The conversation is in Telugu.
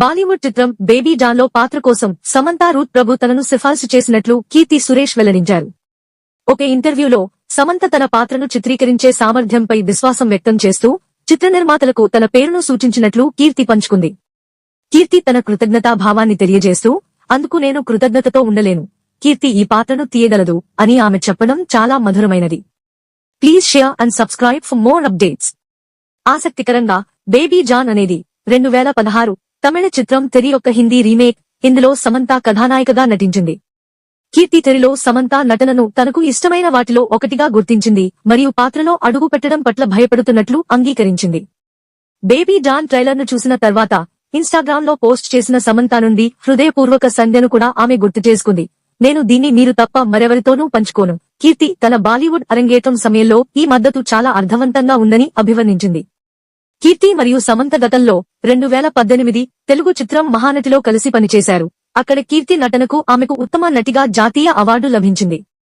బాలీవుడ్ చిత్రం బేబీ జాన్లో పాత్ర కోసం సమంతా రూత్ ప్రభు తనను సిఫార్సు చేసినట్లు కీర్తి సురేష్ వెల్లడించారు. ఒక ఇంటర్వ్యూలో సమంత తన పాత్రను చిత్రీకరించే సామర్థ్యంపై విశ్వాసం వ్యక్తం చేస్తూ చిత్ర నిర్మాతలకు తన పేరును సూచించినట్లు కీర్తి పంచుకుంది. కీర్తి తన కృతజ్ఞతా భావాన్ని తెలియజేస్తూ అందుకు నేను కృతజ్ఞతతో ఉండలేను. కీర్తి ఈ పాత్రను తీయగలదు అని ఆమె చెప్పడం చాలా మధురమైనది. Please share and subscribe for more updates. ఆసక్తికరంగా బేబీ జాన్ అనేది రెండు వేల పదహారు తమిళ చిత్రం తెరి యొక్క హిందీ రీమేక్ ఇందులో సమంత కథానాయికగా నటించింది. కీర్తి తెరిలో సమంత నటనను తనకు ఇష్టమైన వాటిలో ఒకటిగా గుర్తించింది మరియు పాత్రలో అడుగు పెట్టడం పట్ల భయపడుతున్నట్లు అంగీకరించింది. బేబీ జాన్ ట్రైలర్ను చూసిన తర్వాత ఇన్స్టాగ్రామ్లో పోస్ట్ చేసిన సమంత నుండి హృదయపూర్వక సంధ్యను కూడా ఆమె గుర్తు చేసుకుంది. నేను దీన్ని మీరు తప్ప మరెవరితోనూ పంచుకోను. కీర్తి తన బాలీవుడ్ అరంగేటం సమయంలో ఈ మద్దతు చాలా అర్థవంతంగా ఉందని అభివర్ణించింది. కీర్తి మరియు సమంత గతంలో రెండు వేల పద్దెనిమిది తెలుగు చిత్రం మహానటిలో కలిసి పనిచేశారు. అక్కడ కీర్తి నటనకు ఆమెకు ఉత్తమ నటిగా జాతీయ అవార్డు లభించింది.